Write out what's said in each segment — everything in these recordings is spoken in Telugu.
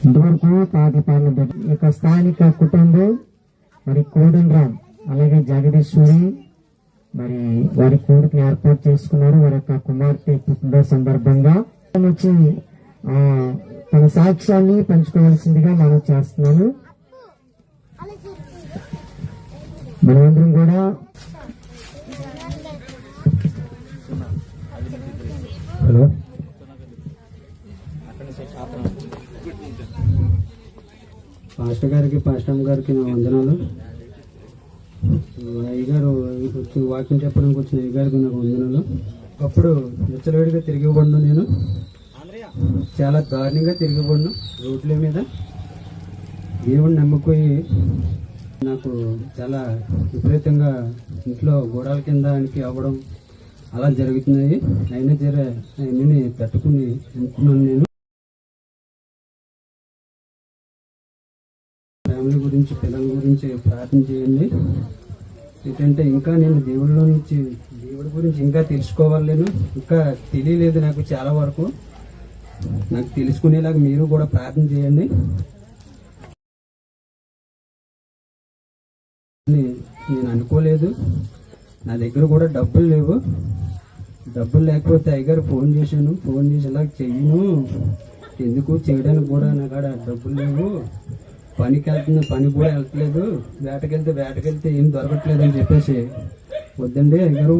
ఇంతవరకు పాటలు యొక్క స్థానిక కుటుంబం మరి కోదండ రామ్ అలాగే జగదీశ్వరి మరి వారి కోరికను ఏర్పాటు చేసుకున్నారు. వారి యొక్క కుమార్తె పుట్టినరోజు సందర్భంగా వచ్చి ఆ, తన సాక్ష్యాన్ని పంచుకోవాల్సిందిగా మనం చేస్తున్నాను మనమందరం కూడా హలో. పాస్టర్ గారికి పాస్టర్ గారికి నా వందనాలు. అయ్యగారు వచ్చి వాకింగ్ చెప్పడానికి వచ్చిన అయ్యగారికి నాకు వందనాలు. అప్పుడు విచ్చలవిడిగా తిరిగిపడిను నేను. చాలా దారుణంగా తిరిగిపడిను రోడ్ల మీద. దేవుడిని నమ్ముకొని నాకు చాలా విపరీతంగా ఇంట్లో గోడాల కింద ఆయనకి అవ్వడం అలా జరుగుతున్నాయి. అయినా జర అవన్నీ తట్టుకుని అనుకున్నాను నేను. ఫ్యామిలీ గురించి పిల్లల గురించి ప్రార్థన చేయండి. ఏంటంటే ఇంకా నేను దేవుడిలో నుంచి దేవుడి గురించి ఇంకా తెలుసుకోవాలి నేను. ఇంకా తెలియలేదు నాకు చాలా వరకు. నాకు తెలుసుకునేలాగా మీరు కూడా ప్రార్థన చేయండి. నేను అనుకోలేదు. నా దగ్గర కూడా డబ్బులు లేవు. డబ్బులు లేకపోతే అయ్యగారు ఫోన్ చేశాను. ఫోన్ చేసి ఇలా చెయ్యను. ఎందుకు? చేయడానికి కూడా నా కాడ డబ్బులు లేవు. పనికి వెళ్తున్నా పని కూడా వెళ్తలేదు. వేటకెళ్తే వేటకెళ్తే ఏం దొరకట్లేదు అని చెప్పేసి వద్దండి అయ్యారు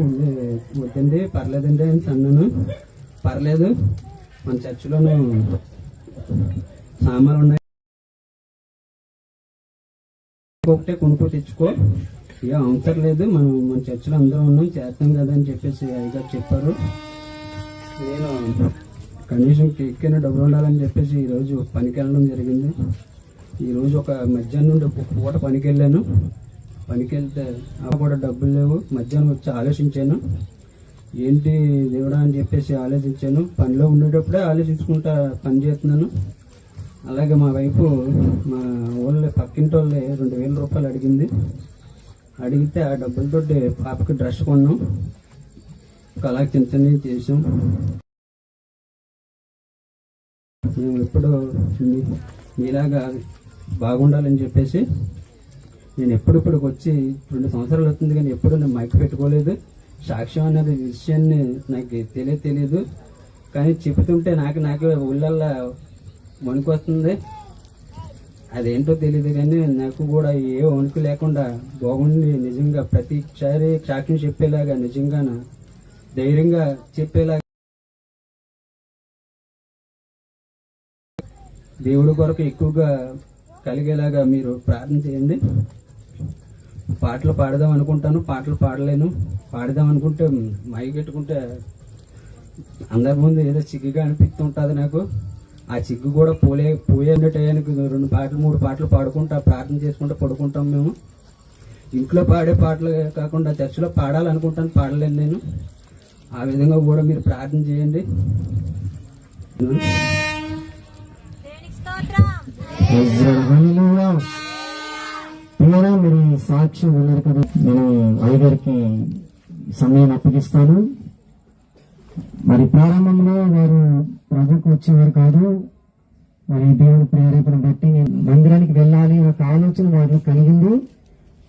వద్దండి పర్లేదండి అని అన్నాను పర్లేదు మన చర్చిలోనూ సామాన్లు ఉన్నాయి. ఒకటే కొనుక్కో తెచ్చుకో. ఏ అవసరం లేదు మనం మన చర్చిలో అందరం ఉన్నాం చేస్తాం కదా అని చెప్పేసి అయ్యగారు చెప్పారు. నేను కనీసం కేక్కైనా డబ్బులు ఉండాలని చెప్పేసి ఈరోజు పనికి వెళ్ళడం జరిగింది. ఈరోజు ఒక మధ్యాహ్నం నుండి ఒక పూట పనికి వెళ్ళాను పనికి వెళ్తే ఆ కూడా డబ్బులు లేవు. మధ్యాహ్నం వచ్చి ఆలోచించాను. ఏంటి దేవుడా అని చెప్పేసి ఆలోచించాను. పనిలో ఉండేటప్పుడే ఆలోచించుకుంటా పని చేస్తున్నాను. అలాగే మా వైపు మా ఊళ్ళో పక్కింటి వాళ్ళే రెండు వేల రూపాయలు అడిగింది. అడిగితే ఆ డబ్బులతో పాపకి డ్రెస్ కొన్నాం. ఇంకా అలా చిన్న చిన్నవి చేసాం. మేము ఎప్పుడు మీ- మీలాగా బాగుండాలని చెప్పేసి నేను ఎప్పుడిప్పుడు వచ్చి రెండు సంవత్సరాలు అవుతుంది కానీ ఎప్పుడు నేను మైక్ పెట్టుకోలేదు. సాక్ష్యం అనేది విషయాన్ని నాకు తెలియ తెలియదు. కానీ చెబుతుంటే నాకు నాకే ఊళ్ళల్లా వణుకు వస్తుంది అదేంటో తెలియదు కానీ నాకు కూడా ఏ వణుకు లేకుండా బాగుండి నిజంగా ప్రతిసారి సాక్ష్యం చెప్పేలాగా నిజంగా ధైర్యంగా చెప్పేలాగా దేవుడి కొరకు ఎక్కువగా కలిగేలాగా మీరు ప్రార్థన చేయండి. పాటలు పాడదాం అనుకుంటాను పాటలు పాడలేను. పాడదాం అనుకుంటే మైగెట్టుకుంటే అందరి ముందు ఏదో చిగ్గుగా అనిపిస్తుంటుంది నాకు. ఆ చిగ్గు కూడా పోలే పోయే టయానికి రెండు పాటలు మూడు పాటలు పాడుకుంటా ప్రార్థన చేసుకుంటా పడుకుంటాం మేము. ఇంట్లో పాడే పాటలు కాకుండా చర్చిలో పాడాలనుకుంటాను పాడలేను నేను. ఆ విధంగా కూడా మీరు ప్రార్థన చేయండి. ప్రియరా మీరు సాక్ష్యం విన్నారు కదా. నేను అయ్యగారికి సమయాన్ని అప్పగిస్తాను. మరి ప్రారంభంలో వారు ప్రభుకు వచ్చేవారు కాదు. మరి దేవుని ప్రేరేపణ బట్టి నేను మందిరానికి వెళ్ళాలి ఒక ఆలోచన వారిలో కలిగింది.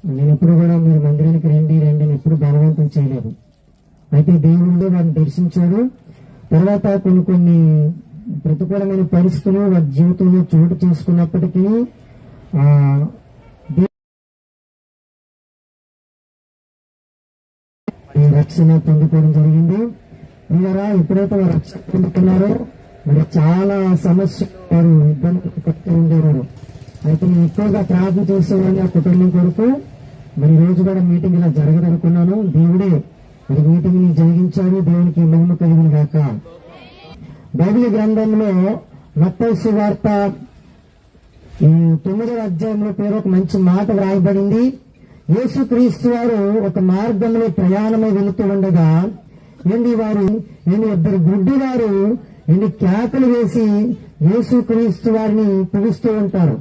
నేను ఎప్పుడు కూడా మీరు మందిరానికి రండి రండి అని ఎప్పుడు బలవంతం చేయలేదు. అయితే దేవుడు వారిని దర్శించాడు. తర్వాత కొన్ని కొన్ని ప్రతికూలమైన పరిస్థితులు వారి జీవితంలో చోటు చేసుకున్నప్పటికీ రక్షణ పొందుకోవడం జరిగింది. మీరా ఎప్పుడైతే వారు రక్షణ పొందుతున్నారో మరి చాలా సమస్యలు వారు ఇబ్బందులు పడుతూ ఉండేవారు అయితే నేను ఎక్కువగా ప్రార్థన చేసేవాడిని ఆ కుటుంబం కొరకు. మరి ఈ రోజు కూడా మీటింగ్ ఇలా జరగదనుకున్నాను. దేవుడే మరి మీటింగ్ని జరిగించాడు దేవునికి మహిమ కలిగిన గాక. బైబిల్ గ్రంథంలో మత్తయి వార్త తొమ్మిదవ అధ్యాయంలో పేరు ఒక మంచి మాట వ్రాయబడింది. యేసుక్రీస్తు వారు ఒక మార్గంలో ప్రయాణమై వెళుతూ ఉండగా ఏంటి వారు? నేను ఇద్దరు గుడ్డి వారు. ఎన్ని కేకలు వేసి యేసుక్రీస్తు వారిని పిలుస్తూ ఉంటారు.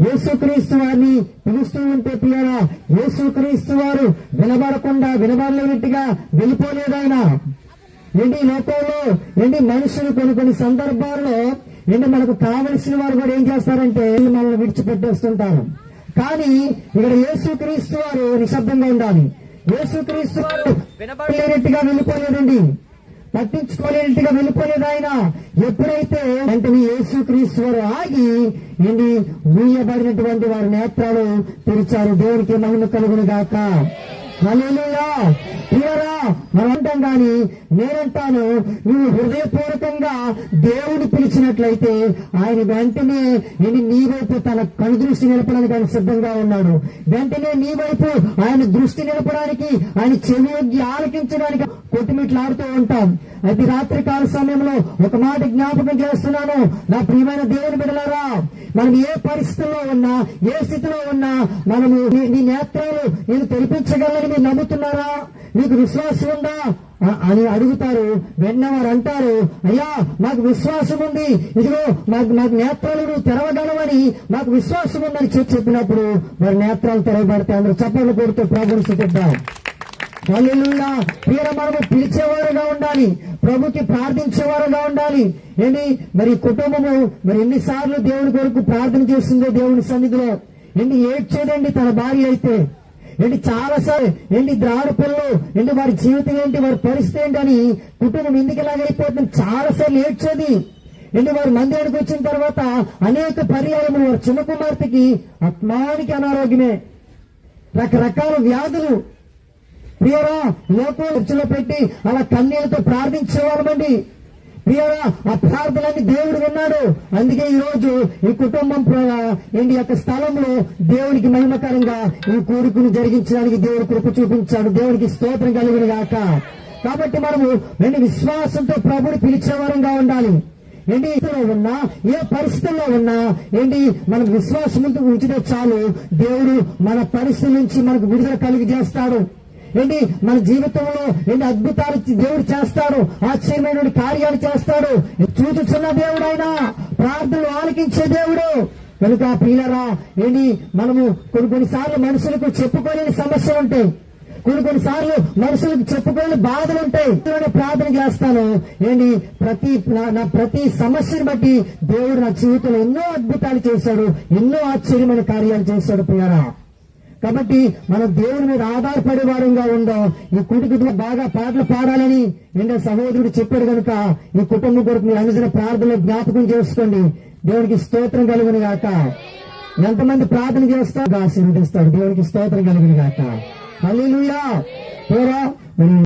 యేసుక్రీస్తు వారిని పిలుస్తూ ఉంటే పిల్లరా యేసుక్రీస్తు వారు వినబడకుండా వినబడలేనట్టుగా వెళ్ళిపోలేదు ఏంటి లోకంలో ఏంటి మనుషులు కొన్ని కొన్ని సందర్భాల్లో ఏంటి మనకు కావలసిన వారు కూడా ఏం చేస్తారంటే మనల్ని విడిచిపెట్టేస్తుంటారు. కానీ ఇక్కడ యేసుక్రీస్తు వారు నిశ్శబ్దంగా ఉండాలి. యేసుక్రీస్తు వారు వినబడలేనట్టుగా వెళ్ళిపోలేదండి. పట్టించుకోలేనట్టుగా వెళ్ళిపోలేదు ఆయన. ఎప్పుడైతే వెంటనే యేసుక్రీస్తు వారు ఆగి ఏంటి ఊయబడినటువంటి వారి నేత్రాలు తెరిచారు. దేవునికి మహిమ కలుగును గాక. హలో ప్రియరా మనం అంటాం గాని నేనంటాను నువ్వు హృదయపూర్వకంగా దేవుడు పిలిచినట్లయితే ఆయన వెంటనే ఏంటి నీ వైపు తన కనుదృష్టి నిలపడానికి ఆయన సిద్ధంగా ఉన్నాడు. వెంటనే నీ వైపు ఆయన దృష్టి నిలపడానికి ఆయన చెవియొగ్గి ఆలకించడానికి కొట్టుమిట్లాడుతూ ఉంటాం. అది రాత్రి కాల సమయంలో ఒక మాట జ్ఞాపకం చేస్తున్నాను. నా ప్రియమైన దేవుని బిడలారా మనం ఏ పరిస్థితుల్లో ఉన్నా ఏ స్థితిలో ఉన్నా మనము నీ- నీ నేత్రాలు నేను తెరిపించగలని మీరు నమ్ముతున్నారా? మీకు విశ్వాసం ఉందా అని అడుగుతారు. వెన్న వారు అంటారు అయ్యా మాకు విశ్వాసం ఉంది ఇదిగో మాకు మాకు నేత్రాలు తెరవగలవని మాకు విశ్వాసం ఉందని చెప్పి చెప్పినప్పుడు వారి నేత్రాలు తెరవబడతాయి అందరూ చప్పట్లు కొడుతూ ప్రభుని స్థుతిద్దాం. హల్లెలూయా. ప్రియుల మనము పిలిచేవారుగా ఉండాలి. ప్రభుకి ప్రార్థించేవారుగా ఉండాలి. ఏమి? మరి కుటుంబము మరి ఎన్నిసార్లు దేవుని కొరకు ప్రార్థన చేస్తుందో దేవుని సన్నిధిలో? ఎన్ని ఏడ్చేదండి తన భార్య అయితే? ఏంటి చాలా సార్ ఏంటి ద్రాడు పిల్లలు ఏంటి వారి జీవితం ఏంటి వారి పరిస్థితి ఏంటి అని కుటుంబం ఎందుకు ఇలాగైపోతుంది చాలా సార్ ఏడ్చేది. ఏంటి వారి మందిరానికి వచ్చిన తర్వాత అనేక పర్యాయములు వారి చిన్న కుమార్తెకి ఆత్మానికి అనారోగ్యమే. రకరకాల వ్యాధులు. ప్రియరా లోకం పెట్టి అలా కన్నీళ్ళతో ప్రార్థించేవారమండి ప్రియరా ఆ ప్రార్థనలన్నీ దేవుడు విన్నాడు. అందుకే ఈ రోజు ఈ కుటుంబం ఏంటి యొక్క స్థలంలో దేవునికి మహిమకరంగా ఈ కోరికను జరిగించడానికి దేవుడు కృప చూపించాడు. దేవునికి స్తోత్రం కలిగిన గాక. కాబట్టి మనము రెండు విశ్వాసంతో ప్రభుని పిలిచేవారంగా ఉండాలి. ఏంటి ఉన్నా ఏ పరిస్థితుల్లో ఉన్నా ఏంటి మనకు విశ్వాసం ఉంచితే చాలు. దేవుడు మన పరిస్థితి నుంచి మనకు విడుదల కలిగి చేస్తాడు. ఏంటి? మన జీవితంలో ఏంటి అద్భుతాలు దేవుడు చేస్తాడు ఆశ్చర్యమైన కార్యాలు చేస్తాడు. చూచుచున్న దేవుడు ఆయన ప్రార్థనలు ఆలకించే దేవుడు. కనుక ప్రియులరా ఏంటి? మనము కొన్ని కొన్నిసార్లు మనుషులకు చెప్పుకోలేని సమస్యలు ఉంటాయి. కొన్ని కొన్నిసార్లు మనుషులకు చెప్పుకోలేని బాధలు ఉంటాయి. ప్రార్థన చేస్తాను. ఏంటి? ప్రతి నా- నా ప్రతి సమస్యను బట్టి దేవుడు నా జీవితంలో ఎన్నో అద్భుతాలు చేశాడు ఎన్నో ఆశ్చర్యమైన కార్యాలు చేశాడు ప్రియారా కాబట్టి మనం దేవుని మీద ఆధారపడే వారంగా ఉందాం. ఈ కుటుంబ బాగా పాటలు పాడాలని నిన్న సహోదరుడు చెప్పాడు కనుక ఈ కుటుంబం కొరకు మీరు అనుదిన ప్రార్థనలో జ్ఞాపకం చేసుకోండి. దేవునికి స్తోత్రం కలుగును గాక. ఎంతమంది ప్రార్థన చేస్తారు? ఆశీర్వదిస్తాడు దేవునికి స్తోత్రం కలుగును గాక. హల్లెలూయా. పోరా.